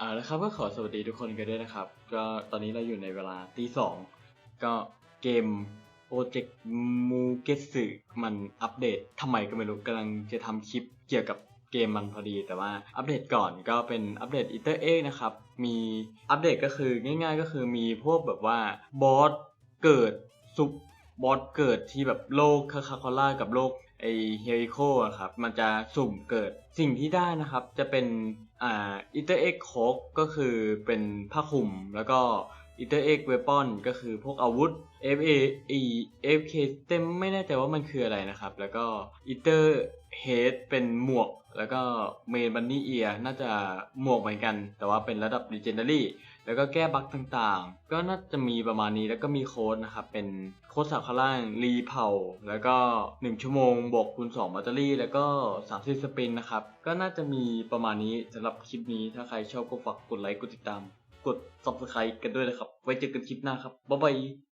อ่าแล้วครับก็ขอสวัสดีทุกคนกันด้วยนะครับ ก็ตอนนี้เราอยู่ในเวลาตีสองก็เกมโปรเจกต์มูเกสึมันอัปเดตทำไมก็ไม่รู้กำลังจะทำคลิปเกี่ยวกับเกมมันพอดี แต่ว่าอัปเดตก่อนก็เป็นอัปเดตอีเตอร์เอ็กนะครับ มีอัปเดตก็คือง่ายๆ ก็คือมีพวกแบบว่าบอสเกิดซุปบอสเกิดที่แบบโลกคาคาคอล่ากับโลกไอเฮริโคอะครับ มันจะสุ่มเกิดสิ่งที่ได้นะครับ จะเป็น อ่าอิเตอร์เอ็กโคกก็คือเป็นผ้าคลุมแล้วก็ อิเตอร์เอ็กเวปอนก็คือพวกอาวุธ F A E F K เต็มไม่แน่ใจว่ามันคืออะไรนะครับ แล้วก็อิเตอร์เฮดเป็นหมวก แล้วก็เมนบันนี่เอียน่าจะหมวกเหมือนกัน แต่ว่าเป็นระดับ Legendary แล้วก็แก้บั๊กต่างๆ ก็น่าจะมีประมาณนี้แล้วก็มีโค้ดนะครับ เป็นโค้ดสับข้างล่างรีเผาแล้วก็ 1 ชั่วโมงบวกคูณ2แบตเตอรี่ แล้วก็ 30 สปินนะครับ ก็น่าจะมีประมาณนี้สำหรับคลิปนี้ถ้าใครชอบก็ฝากกดไลค์กดติดตาม กด subscribe กันด้วยนะครับ ไว้เจอกันคลิปหน้าครับบ๊ายบาย